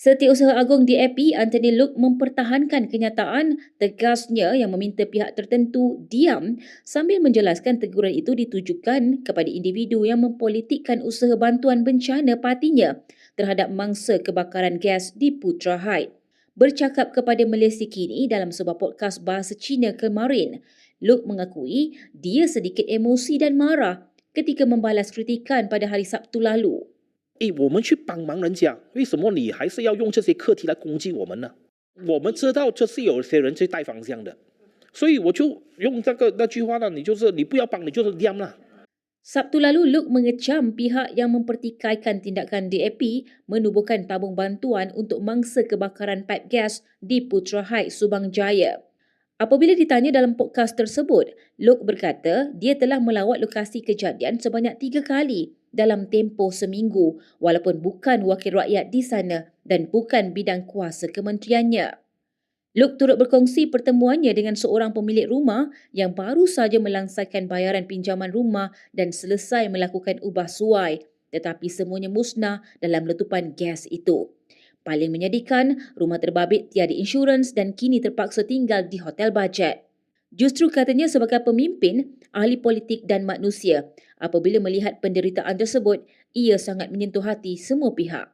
Setiausaha Agung DAP Anthony Luke mempertahankan kenyataan tegasnya yang meminta pihak tertentu diam sambil menjelaskan teguran itu ditujukan kepada individu yang mempolitikkan usaha bantuan bencana partinya terhadap mangsa kebakaran gas di Putra Heights. Bercakap kepada Malaysia Kini dalam sebuah podcast bahasa Cina kemarin, Luke mengakui dia sedikit emosi dan marah ketika membalas kritikan pada hari Sabtu lalu. 诶，我们去帮忙人家，为什么你还是要用这些课题来攻击我们呢？我们知道这是有些人去带方向的，所以我就用这个那句话呢，你就是你不要帮，你就是diam 啦。 Sabtu lalu, Luke mengecam pihak yang mempertikaikan tindakan DAP menubuhkan tabung bantuan untuk mangsa kebakaran paip gas di Putra Heights, Subang Jaya. Apabila ditanya dalam podcast tersebut, Luke berkata dia telah melawat lokasi kejadian sebanyak tiga kali dalam tempoh seminggu walaupun bukan wakil rakyat di sana dan bukan bidang kuasa kementeriannya. Luke turut berkongsi pertemuannya dengan seorang pemilik rumah yang baru saja melangsaikan bayaran pinjaman rumah dan selesai melakukan ubah suai tetapi semuanya musnah dalam letupan gas itu. Paling menyedihkan, rumah terbabit tiada insurans dan kini terpaksa tinggal di hotel bajet. Justru katanya sebagai pemimpin, ahli politik dan manusia, apabila melihat penderitaan tersebut, ia sangat menyentuh hati semua pihak.